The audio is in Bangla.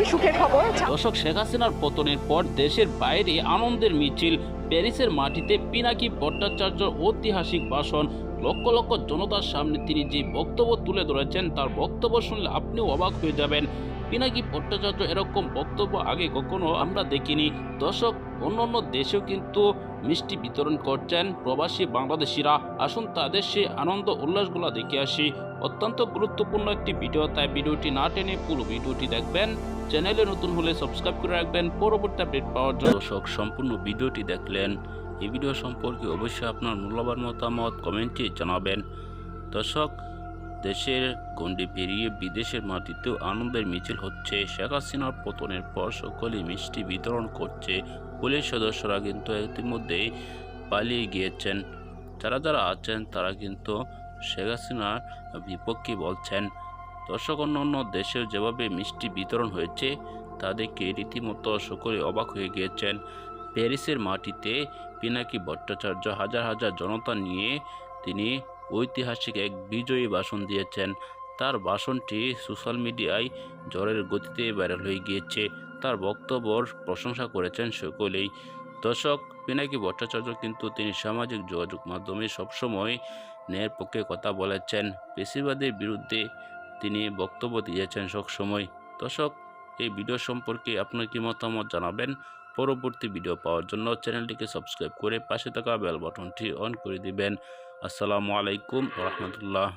খুবই সুখের খবর। দর্শক শেখ হাসিনার পতনের পর দেশের বাইরে আনন্দের মিছিল প্যারিসের মাটিতে পিনাকি ভট্টাচার্য ঐতিহাসিক ভাষণ। লক্ষ লক্ষ জনতার সামনে তিনি যে বক্তব্য তুলে ধরেছেন, তার বক্তব্য শুনলে আপনিও অবাক হয়ে যাবেন। পিনাকি ভট্টাচার্য এরকম বক্তব্য আগে কখনো আমরা দেখিনি। দর্শক অন্য অন্য দেশেও কিন্তু মিষ্টি বিতরণ করছেন প্রবাসী বাংলাদেশিরা। আসুন তাদের সেই আনন্দ উল্লাসগুলো দেখে আসি। অত্যন্ত গুরুত্বপূর্ণ একটি ভিডিও, তাই ভিডিওটি না টেনে পুরো ভিডিওটি দেখবেন। চ্যানেলে নতুন হলে সাবস্ক্রাইব করে রাখবেন। পরবর্তী আপডেট পাওয়ার জন্য। দর্শক, সম্পূর্ণ ভিডিওটি দেখলেন এই ভিডিও সম্পর্কে অবশ্যই আপনার মূল্যবান মতামত কমেন্টে জানাবেন। দর্শক, দেশের গণ্ডি পেরিয়ে বিদেশের মাটিতেও আনন্দের মিছিল হচ্ছে। শেখ হাসিনার পতনের পর সকলেই মিষ্টি বিতরণ করছে। পুলিশ সদস্যরা কিন্তু ইতিমধ্যেই পালিয়ে গিয়েছেন। যারা যারা আছেন, তারা কিন্তু শেখ হাসিনার বিপক্ষে বলছেন, দর্শক, অন্য অন্য দেশেও যেভাবে মিষ্টি বিতরণ হয়েছে তা দেখে রীতিমতো সকলে অবাক হয়ে গিয়েছেন। প্যারিসের মাটিতে পিনাকি ভট্টাচার্য হাজার হাজার জনতা নিয়ে তিনি ঐতিহাসিক এক বিজয়ী ভাষণ দিয়েছেন। তার ভাষণটি সোশ্যাল মিডিয়ায় ঝড়ের গতিতে ভাইরাল হয়ে গিয়েছে। তার বক্তব্যর প্রশংসা করেছেন সকলেই। দর্শক, পিনাকি ভট্টাচার্য কিন্তু তিনি সামাজিক যোগাযোগ মাধ্যমে সবসময় ন্যায়ের পক্ষে কথা বলেছেন। পেশিবাদের বিরুদ্ধে তিনি বক্তব্য দিয়েছেন সবসময়। দর্শক, এই ভিডিও সম্পর্কে আপনার কি মতামত জানাবেন? পরবর্তী ভিডিও পাওয়ার জন্য চ্যানেলটিকে সাবস্ক্রাইব করে পাশে থাকা বেল বটনটি অন করে দিবেন। আসসালামু আলাইকুম রহমতুল্লাহ।